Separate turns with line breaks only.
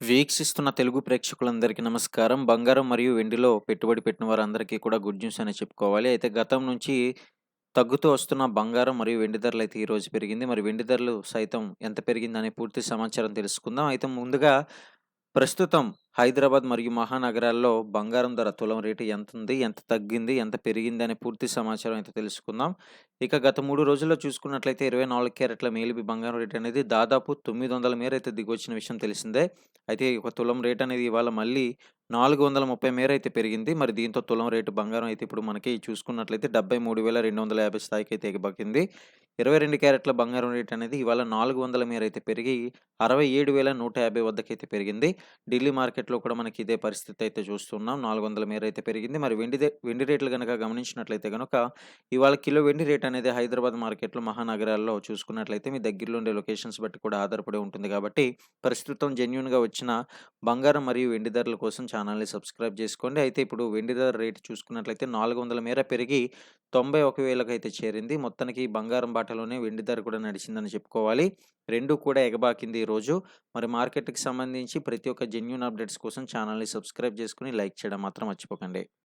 వీక్షిస్తున్న తెలుగు ప్రేక్షకులందరికీ నమస్కారం. బంగారం మరియు వెండిలో పెట్టుబడి పెట్టిన వారందరికీ కూడా గుడ్ న్యూస్ అని చెప్పుకోవాలి. అయితే గతం నుంచి తగ్గుతూ వస్తున్న బంగారం మరియు వెండి ధరలు అయితే ఈరోజు పెరిగింది. మరి వెండి ధరలు సైతం ఎంత పెరిగిందనే పూర్తి సమాచారం తెలుసుకుందాం. అయితే ముందుగా ప్రస్తుతం హైదరాబాద్ మరియు మహానగరాల్లో బంగారం ధర తులం రేటు ఎంత ఉంది ఎంత తగ్గింది? ఎంత పెరిగింది? అనే పూర్తి సమాచారం అయితే తెలుసుకుందాం. ఇక గత మూడు రోజుల్లో చూసుకున్నట్లయితే 24 క్యారెట్ల మేలిపి బంగారం రేటు అనేది దాదాపు 900 మేర అయితే దిగొచ్చిన విషయం తెలిసిందే. అయితే ఒక తులం రేట్ అనేది ఇవాళ మళ్ళీ 430 మేర అయితే పెరిగింది. మరి దీంతో తులం రేటు బంగారం అయితే ఇప్పుడు మనకి చూసుకున్నట్లయితే 73,250 స్థాయికి అయితే ఇరవై రెండు క్యారెట్ల బంగారం రేట్ అనేది ఇవాళ 400 మేర అయితే పెరిగి 67,150 వద్దకైతే పెరిగింది. ఢిల్లీ మార్కెట్‌లో కూడా మనకి ఇదే పరిస్థితి అయితే చూస్తున్నాం. 400 మేర అయితే పెరిగింది. మరి వెండి వెండి రేట్లు గనక గమనించినట్లయితే కనుక ఇవాళ కిలో వెండి రేట్ అనేది హైదరాబాద్ మార్కెట్‌లో మహానగరాల్లో చూసుకున్నట్లయితే మీ దగ్గరలో ఉండే లొకేషన్స్ బట్టి కూడా ఆధారపడి ఉంటుంది కాబట్టి ప్రస్తుతం జెన్యున్గా వచ్చిన బంగారం మరియు వెండి ధరల కోసం ఛానల్‌ని సబ్స్క్రైబ్ చేసుకోండి. అయితే ఇప్పుడు వెండి ధర రేటు చూసుకున్నట్లయితే 400 మేర పెరిగి 91,000కి అయితే చేరింది. మొత్తానికి బంగారం బాటలోనే వెండి ధర కూడా నడిచిందని చెప్పుకోవాలి. రెండు కూడా ఎగబాకింది ఈరోజు. మరి మార్కెట్‌కి సంబంధించి ప్రతి ఒక్క జెన్యున్ అప్డేట్స్ కోసం ఛానల్‌ని సబ్స్క్రైబ్ చేసుకొని లైక్ చేయడం మాత్రం మర్చిపోకండి.